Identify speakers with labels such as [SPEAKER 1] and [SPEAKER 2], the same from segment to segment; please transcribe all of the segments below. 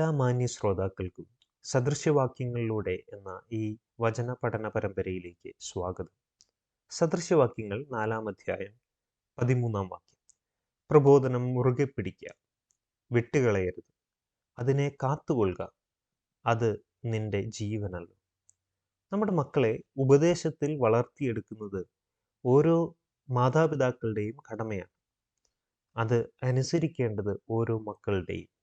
[SPEAKER 1] എല്ലാ മാന്യ ശ്രോതാക്കൾക്കും സദൃശ്യവാക്യങ്ങളിലൂടെ എന്ന ഈ വചന പഠന പരമ്പരയിലേക്ക് സ്വാഗതം. സദൃശ്യവാക്യങ്ങൾ നാലാം അധ്യായം പതിമൂന്നാം വാക്യം. പ്രബോധനം മുറുകെ പിടിക്കുക വിട്ടുകളയരുത്. അതിനെ കാത്തുകൊള്ളുക അത് നിന്റെ ജീവനല്ലോ. നമ്മുടെ മക്കളെ ഉപദേശത്തിൽ വളർത്തിയെടുക്കുന്നത് ഓരോ മാതാപിതാക്കളുടെയും കടമയാണ്. അത് അനുസരിക്കേണ്ടത് ഓരോ മക്കളുടെയും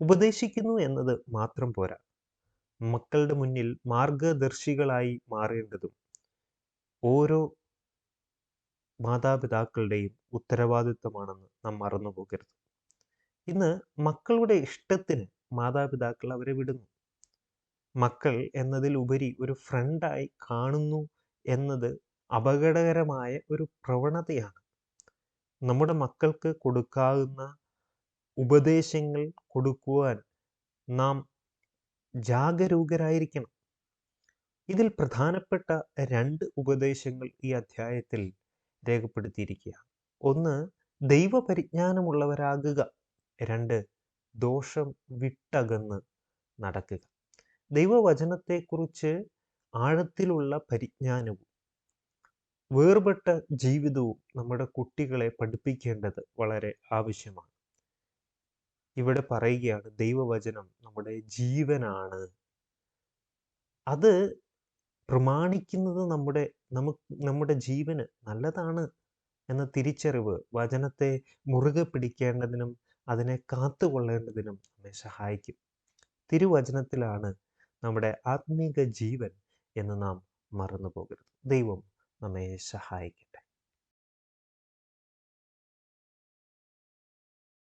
[SPEAKER 1] ഉപദേശിക്കുന്നു എന്നത് മാത്രം പോരാ. മക്കളുടെ മുന്നിൽ മാർഗദർശികളായി മാറേണ്ടതും ഓരോ മാതാപിതാക്കളുടെയും ഉത്തരവാദിത്വമാണെന്ന് നാം മറന്നു പോകരുത്. ഇന്ന് മക്കളുടെ ഇഷ്ടത്തിന് മാതാപിതാക്കൾ അവരെ വിടുന്നു. മക്കൾ എന്നതിൽ ഉപരി ഒരു ഫ്രണ്ടായി കാണുന്നു എന്നത് അപകടകരമായ ഒരു പ്രവണതയാണ്. നമ്മുടെ മക്കൾക്ക് കൊടുക്കാവുന്ന ഉപദേശങ്ങൾ കൊടുക്കുവാൻ നാം ജാഗരൂകരായിരിക്കണം. ഇതിൽ പ്രധാനപ്പെട്ട രണ്ട് ഉപദേശങ്ങൾ ഈ അധ്യായത്തിൽ രേഖപ്പെടുത്തിയിരിക്കുക ഒന്ന് ദൈവപരിജ്ഞാനമുള്ളവരാകുക. രണ്ട് ദോഷം വിട്ടകന്ന് നടക്കുക. ദൈവവചനത്തെക്കുറിച്ച് ആഴത്തിലുള്ള പരിജ്ഞാനവും വേർപെട്ട ജീവിതവും നമ്മുടെ കുട്ടികളെ പഠിപ്പിക്കേണ്ടത് വളരെ ആവശ്യമാണ്. ഇവിടെ പറയുകയാണ് ദൈവവചനം നമ്മുടെ ജീവനാണ്. അത് പ്രമാണിക്കുന്നത് നമ്മുടെ നമുക്ക് നമ്മുടെ ജീവന് നല്ലതാണ് എന്ന തിരിച്ചറിവ് വചനത്തെ മുറുകെ പിടിക്കേണ്ടതിനും അതിനെ കാത്തുകൊള്ളേണ്ടതിനും നമ്മെ സഹായിക്കും. തിരുവചനത്തിലാണ് നമ്മുടെ ആത്മീക ജീവൻ എന്ന് നാം മറന്നു പോകരുത് ദൈവം നമ്മെ സഹായിക്കും.